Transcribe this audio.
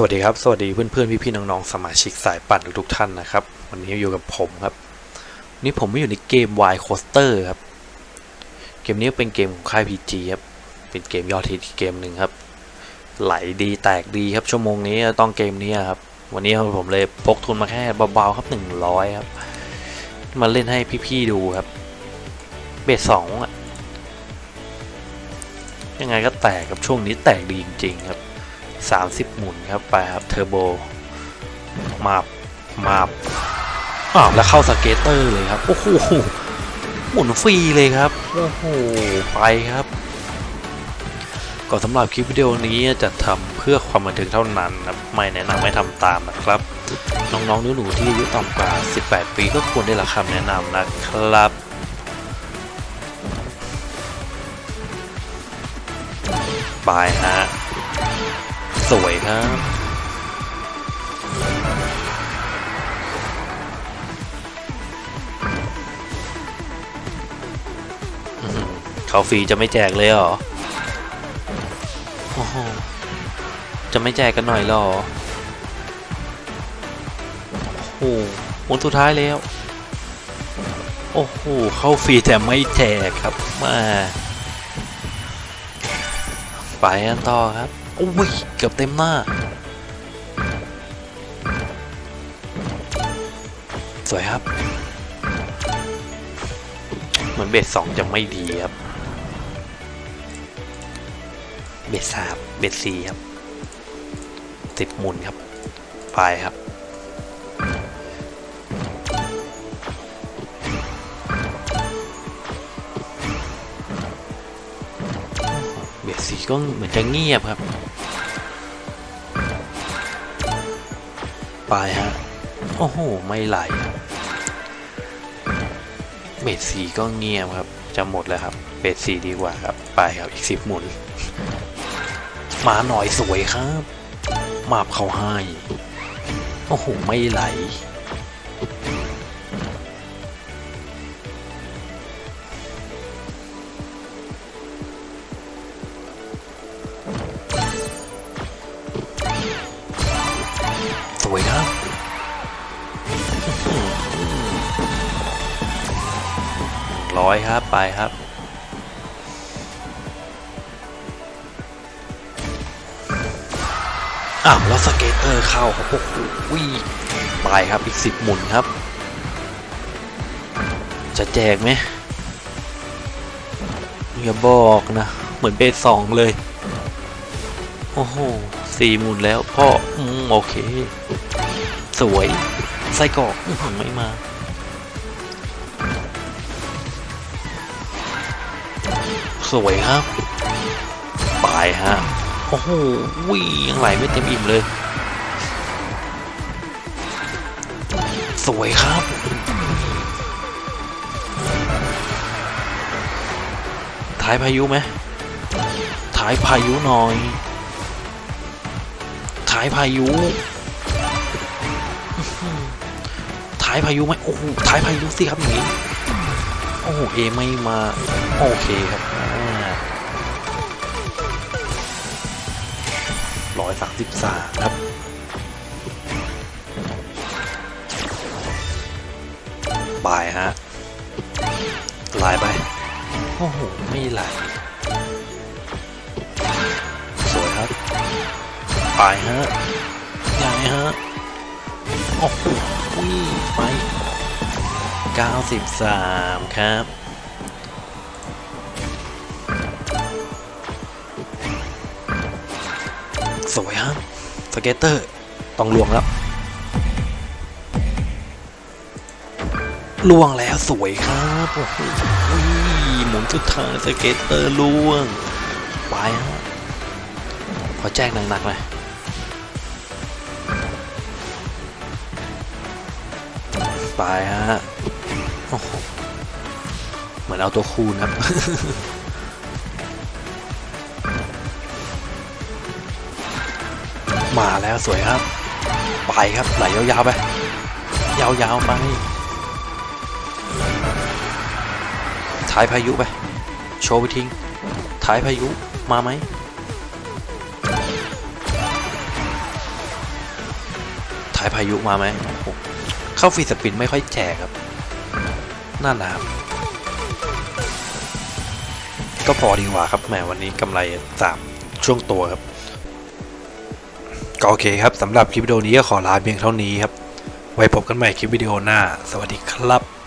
สวัสดีครับ สวัสดีเพื่อนๆ พี่ๆ น้องๆ สมาชิกสายปั่นทุกๆท่านนะครับ วันนี้อยู่กับผมครับนนี้ผมไม่อยู่ในเกม Y Coaster ครับ เกมนี้เป็นเกมของค่าย PG ครับ เป็นเกมยอดฮิตเกมหนึ่งครับ ไหลดีแตกดีครับ ชั่วโมงนี้ต้องเกมนี้ครับ วันนี้ผมเลยพกทุนมาแค่เบาๆ ครับ 100 ครับ มาเล่นให้พี่ๆ ดูครับ เบสสองอะยังไงก็แตกครับช่วงนี้แตกดีจริงๆ ครับ 30 หมุนครับไปครับเทอร์โบมาบมาบอ้าวแล้วเข้าสเกตเตอร์เลยครับ โอ้โหหมุนฟรีเลยครับ โอ้โห ไปครับ ก่อนสำหรับคลิปวิดีโอนี้จะทำเพื่อความบันเทิงเท่านั้นนะไม่แนะนำให้ทำตามนะครับ น้องๆหนูๆที่อายุต่ำกว่า 18 ปีก็ควรได้รับคำแนะนำนะครับไปฮะ สวยครับ เขาฟรีจะไม่แจกเลยเหรอ โอ้โห จะไม่แจกกันหน่อยหรอ โอ้โหหมุนสุดท้ายแล้ว โอ้โห เข้าฟรีแต่ไม่แจกครับ มา ไปกันต่อครับ โอ้ยเกือบเต็มหน้า สวยครับ เหมือนเบสสองจะไม่ดีครับ เบสสามเบสสี่ครับติดหมุนครับ ไปครับเบสสี่ก็เหมือนจะเงียบครับ ไปฮะ โอ้โห ไม่ไหลเบสสีก็เงียบครับ จะหมดแล้วครับ เบสสีดีกว่าครับ ไปครับอีกสิบหมุน มาหน่อยสวยครับ มาบเขาให้ โอ้โห ไม่ไหล วยครับร้อยครับ ไปครับอ้าวแล้วสเกตเตอร์เข้าครับโอ้โหไปครับอีกสิบหมุนครับ จะแจกไหมอย่าบอกนะ เหมือนเบสสองเลย โอ้โห สี่หมุนแล้วพ่ออืมโอเค สวย ไส้กรอกอื้อหือไม่มา สวยครับปลายฮะ โอ้โหวิ่งยังไหลไม่เต็มอิ่มเลย สวยครับท้ายพายุไหมท้ายพายุหน่อย ท้ายพายุท้ายพายุไหมโอ้โหท้ายพายุสิครับอย่างนี้โอ้โหเอไม่มาโอเคครับร้อยสามสิบสามครับบายฮะลายไปโอ้โหไม่ไหลสวยครับ ไปฮะยังไงฮะ โอ้โหไป 93 ครับ สวยครับสเก็ตเตอร์ ต้องลวงแล้วล่วงแล้วสวยครับโอ้โหหมุนสุดทายสเก็ตเตอร์ล่วง ไปฮะ ขอแจ้งหนักๆหน่อย ไปฮะเหมือนเอาตัวคูณครับมาแล้วสวยครับ ไปครับไหลยาวๆไป ยาวๆไปท้ายพายุไป โชว์ไปทิ้งท้ายพายุมาไหมท้ายพายุมาไหมโอ้ เข้าฟรีสปินไม่ค่อยแจกครับน่าหนาวก็พอดีกว่าครับแหมวันนี้กำไรสามช่วงตัวครับ ก็โอเคครับสำหรับคลิปวิดีโอนี้ก็ขอลาเพียงเท่านี้ครับ ไว้พบกันใหม่คลิปวิดีโอหน้า สวัสดีครับ